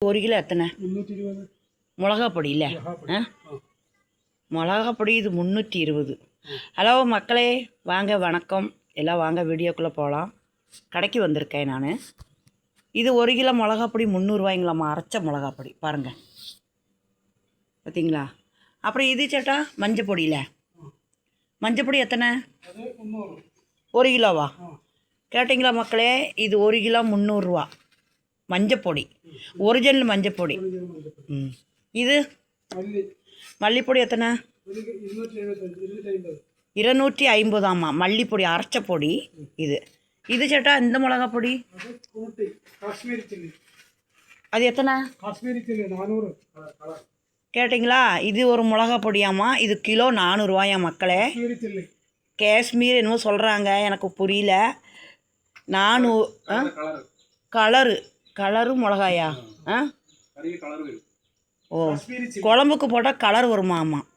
ஒரு கிலோ எத்தனை? மிளகா பொடி இல்லை ஆ? மிளகா பொடி இது முந்நூற்றி இருபது. ஹலோ மக்களே வாங்க வணக்கம். எல்லாம் வாங்க வீடியோக்குள்ளே போகலாம் கடைக்கு வந்திருக்கேன் நான். இது ஒரு கிலோ மிளகா பொடி முந்நூறுவாய்ங்களாம்மா. அரைச்ச மிளகா பொடி பாருங்கள் பார்த்தீங்களா அப்புறம் இது சேட்டா மஞ்சள் பொடியில்? மஞ்சள் பொடி எத்தனை? ஒரு கிலோவா? கேட்டிங்களா மக்களே? இது ஒரு கிலோ முந்நூறுரூவா மஞ்சப்பொடி. ஒரிஜினல் மஞ்சப்பொடி. ம். இது? மல்லி. மல்லிப்பொடி எத்தனை? இருநூற்றி ஐம்பது. ஐம்பதாம்மா மல்லிப்பொடி அரைச்ச பொடி இது. இது சேட்டா இந்த மிளகா பொடி அது எத்தனை? கேட்டிங்களா? இது ஒரு மிளகா பொடியாம்மா இது கிலோ நானூறுரூவாயா மக்களே? காஷ்மீரி என்னமோ சொல்கிறாங்க எனக்கு புரியல. நானூ கலர் கலரு கலரு மிளகாயா? ஆ. வரும் ஓ குழம்புக்கு போட்டால் கலர்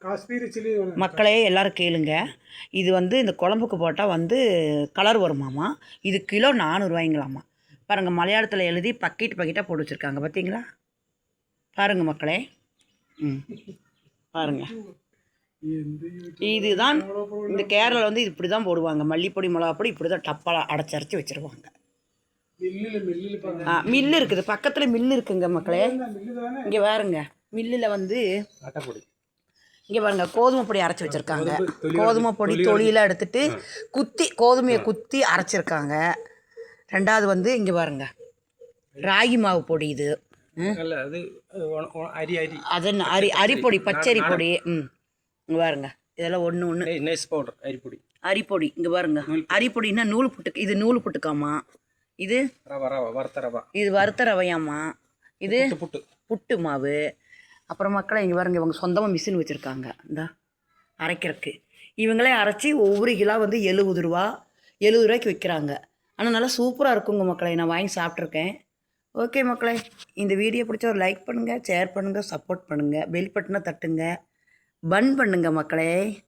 காஷ்மீரி சில்லி மக்களே எல்லாரும் கேளுங்க. இது வந்து இந்த குழம்புக்கு போட்டால் வந்து கலர் வருமாமா இது கிலோ நானூறுரூவாய்ங்களாம்மா பாருங்கள் மலையாளத்தில் எழுதி பக்கெட் பக்கெட்டாக போட்டு வச்சுருக்காங்க. பார்த்தீங்களா பாருங்கள் மக்களே. ம். பாருங்கள் இதுதான் இந்த கேரளா வந்து இப்படி தான் போடுவாங்க. மல்லிப்பொடி மிளகாப்பொடி இப்படி தான் டப்பால அடைச்சி அரைச்சி வச்சுருவாங்க மில்லில் மில்லில் பாருங்க ஆ மில்லு இருக்குது. பக்கத்தில் மில்லு இருக்குங்க மக்களே. இங்கே பாருங்க. மில்லில் வந்து இங்கே பாருங்க கோதுமை பொடி அரைச்சி வச்சுருக்காங்க. கோதுமை பொடி தொழிலாம் எடுத்துட்டு குத்தி கோதுமையை குத்தி அரைச்சிருக்காங்க. ரெண்டாவது வந்து இங்கே பாருங்க. ராகி மாவு பொடி இது. அது அரி அரி. அது என்ன அரி அரிப்பொடி பச்சரி பொடி. ம். இங்கே பாருங்க. இதெல்லாம் ஒன்று ஒன்று நெஸ் பவுடர் அரிப்பொடி. அரிப்பொடி இங்கே பாருங்க. அரிப்பொடின்னா நூல் புட்டு இது நூல் புட்டுக்காமா? இது? ரவா ரவா வறுத்த ரவா. இது வறுத்த ரவையாம்மா. இது புட்டு புட்டு. மாவு. அப்புறம் மக்களை இங்கே பாருங்க இவங்க சொந்தமாக மிஷின் வச்சுருக்காங்க. இந்த அரைக்கிறதுக்கு. இவங்களே அரைச்சி ஒவ்வொரு கிலோ வந்து எழுபது ரூபா எழுபது ரூபாய்க்கு விற்கிறாங்க ஆனால் நல்லா சூப்பராக இருக்குங்க மக்களை. நான் வாங்கி சாப்பிட்ருக்கேன் ஓகே மக்களே. இந்த வீடியோ பிடிச்சா ஒரு லைக் பண்ணுங்கள் ஷேர் பண்ணுங்கள் சப்போர்ட் பண்ணுங்கள் பெல் பட்டனை தட்டுங்க. பன் பண்ணுங்கள் மக்களே.